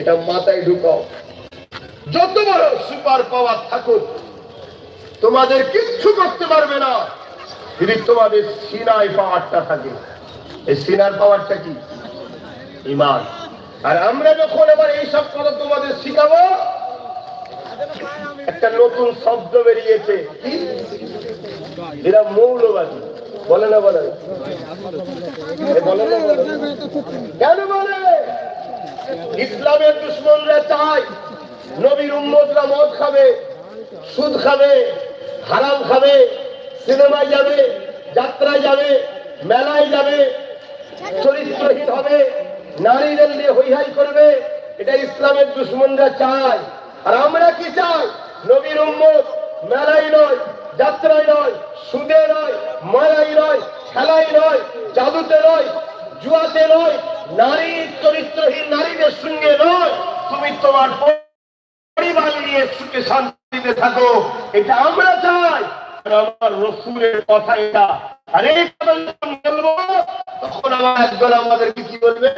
এটা মাথায় ঢুকাও। যত বড় সুপার পাওয়ার থাকুক, তোমাদের কিচ্ছু করতে পারবে না। যদি তোমাদের সিনায় পাওয়ারটা থাকে, এই সিনার পাওয়ারটা কি? ইমান। আর আমরা যখন এবার এইসব কথা তোমাদের শিখাবো, একটা নতুন শব্দ বেরিয়েছে। এরা মৌলবাদী। বলে না, বলে? কেন বলে? ইসলামের দুশ্মনরা চায় নবীর উম্মতরা মদ খাবে, সুদ খাবে, হারাম খাবে, সিনেমায় যাবে, যাত্রায় যাবে, মেলায় যাবে, চরিত্রহীন হবে নারীদের নিয়ে হইহাই করবে, এটা ইসলামের দুশ্মনরা চায়। আর আমরা কি চাই? নবীর উম্মত মেলাই নয় যাত্রায় নয় সুদে নয় মায়াই নয় খেলাই নয় জাদুতে নয় জুয়াতে নয় নারী চরিত্রহীন নারীদের সঙ্গে নয় তুমি তোমার পরিবার নিয়ে সুখে শান্তিতে থাকো, এটা আমরা চাই। আমার রসুলের কথা এটা আর বলব, তখন আমার একদল আমাদেরকে কি বলবে?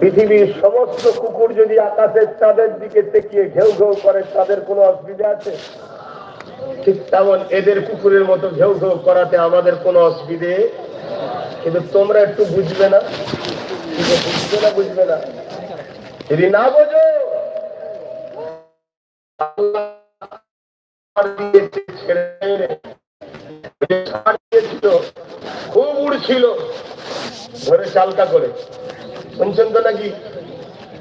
পৃথিবীর কুকুর যদি আকাশের চাঁদের দিকে তেকিয়ে ঘেউ ঘেউ করে, তাদের কোনো অসুবিধা আছে? ঠিক তেমন এদের কুকুরের মতো ঘেউ ঘেউ করাতে আমাদের কোনো অসুবিধে? কিন্তু তোমরা একটু বুঝবে না? বুঝবে না বুঝবে না। যদি না বোঝো খুব উড়ছিল, ধরে চালকা করে। শুনছেন তো নাকি?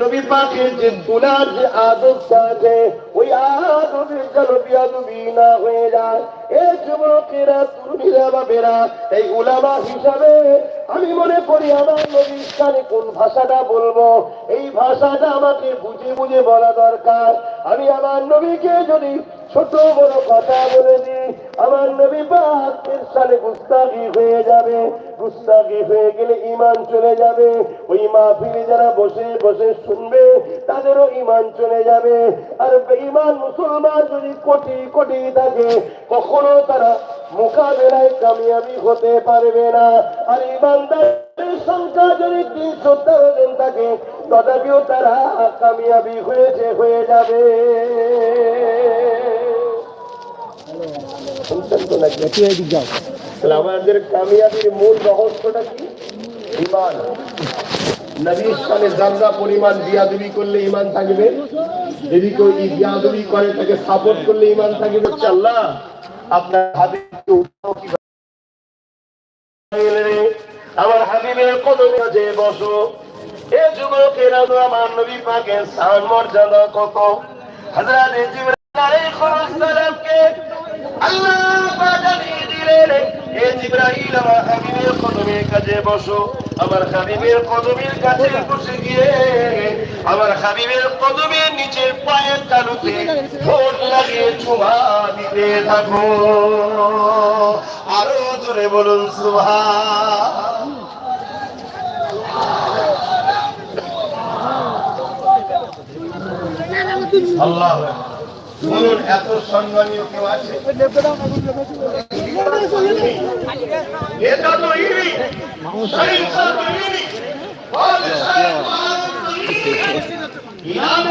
নবী পাখির যে তুলার যে আদবটা আছে ওই আদবের যেন বিয়াদবি না হয়ে যায়। এ যুবকেরা তরুণীরা বাবেরা এই উলামা হিসাবে আমি মনে করি আমার নবীর কোন ভাষাটা বলব? এই ভাষাটা আমাকে বুঝে বুঝে বলা দরকার। আমি আমার নবীকে যদি ছোট বড় কথা বলে দিই আমার নবী পাকের সালে গুস্তাগি হয়ে যাবে। গুস্তাগি হয়ে গেলে ইমান চলে যাবে। ওই মাহফিলে যারা বসে বসে শুনবে, তাদেরও ইমান চলে যাবে। আর ইমান মুসলমান যদি কোটি কোটি থাকে, কখনো তারা মোকাবেলায় কামিয়াবি হতে পারবে না। আর ইমানদারের সংখ্যা যদি তিনশো জন থাকে, তথাপিও তারা কামিয়াবি হয়েছে, হয়ে যাবে। আমাদের কামিয়াবির মূল রহস্যটা কি? ইমান নবীর সামনে জানরা পরিমাণ বিয়াদবি করলে ইমান থাকবে। যদি কেউ এই বিয়াদবি করে, তাকে সাপোর্ট করলে ইমান থাকবে। আল্লাহ, আপনার হাবিবকে উঠাও কি আমার হাবিবের কদমে যে বসো, এ যুবকেরা আমার নবী পাকের সান মর্যাদা কত? সালামকে আল্লাহ জানিয়ে আমার হাবিবের কদমের নিচের পায়ের তালুতে ঠোঁট লাগিয়ে চুমা দিতে থাকো। আরও জোরে বলুন, সুবহান। আল্লাহ। বলুন এত সম্মানীয় কেউ আছে? এটা তো ইনি শহীদ সাহেব ইনি বাদশাহ ইনাম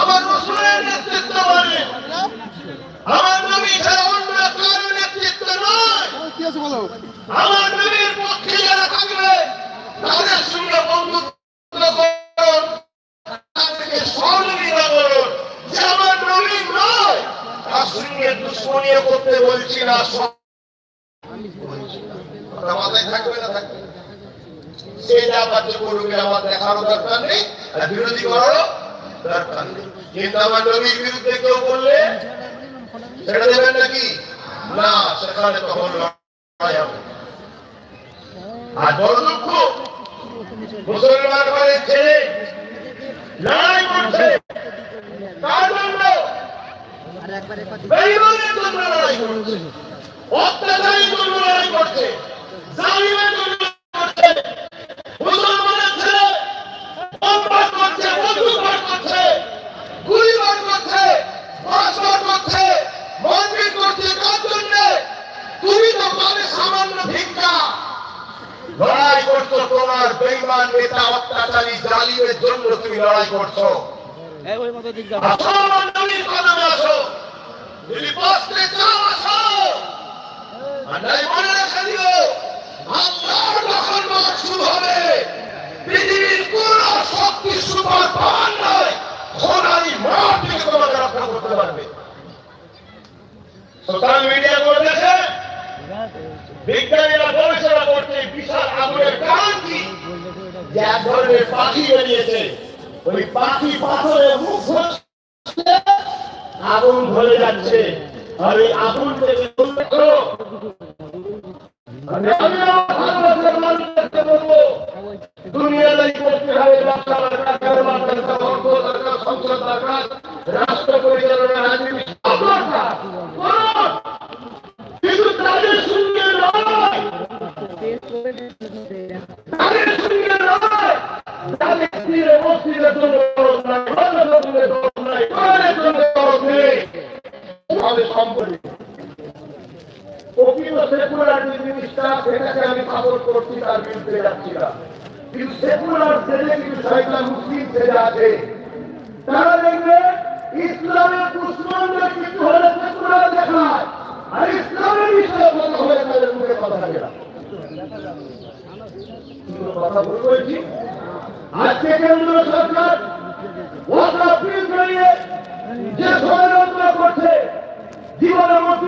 আমার রসুলের নেতৃত্ব মানে। আমার নবী ছাড়া অন্য কারও নেতৃত্ব নয়। আমার নবীর পক্ষে যারা থাকবে, তাদের সঙ্গে বন্ধুত্ব করুন, তাদেরকে যে আমার নবী নয়, তার সঙ্গে দুশ্মনীয় করতে বলছি না মাথায় থাকবে না থাকবে? সেটা বাচ্চা করুকে আমার দেখারও দরকার আর বিরোধী করারও নেই নবীর বিরুদ্ধে কেউ বললে ছেড়ে দেবেন নাকি না সেখানে তখন লড়াই হবে আর বড় দুঃখ মুসলমান ঘরের ছেলে লড়াই করছে কার জন্য বেঈমানের জন্য লড়াই করছে অত্যাচারীর জন্য লড়াই করছে জালিমের জন্য লড়াই করছে মুসলমানের ছেলে বোমবাদ করছে বন্দুকবাদ করছে গুলিবাদ করছে বাসবাদ করছে মন্দির করছে কার জন্য তুমি তো পাবে সামান্য ভিক্ষা লড়াই করছ তোমার বেঈমান নেতা অত্যাচারী জালিমের জন্য তুমি লড়াই করছ। পৃথিবীর কোন শক্তি সুপার পাওয়ার নয় মাঠ থেকে তোমাকে রক্ষা করতে পারবে। সোশ্যাল মিডিয়া করতেছে বিজ্ঞানীরা যে এক ধরনের পাখি বেরিয়েছে। ওই পাখি মুখ আগুন ধরে যাচ্ছে। আর এই আগুন থেকে উন্নত আমি আমাদের সম্পর্কে। প্রকৃত সেকুলার যে জিনিসটা, সেটাকে আমি সাপোর্ট করছি, তার বিরুদ্ধে যাচ্ছি না। কিন্তু সেকুলার ছেলে কিন্তু শয়তান মুসলিম ছেলে আছে। তারা দেখবে ইসলামের দুশ্মনদের কিছু হলে সেকুলার দেখায় আর ইসলামের বিষয়ে কথা হলে তাদের মুখে কথা থাকে না কিন্তু কথা ভুল বলছি আজকে কেন্দ্র সরকার ওয়াকা ফিল করিয়ে যে ষড়যন্ত্র করছে জীবনের মধ্যে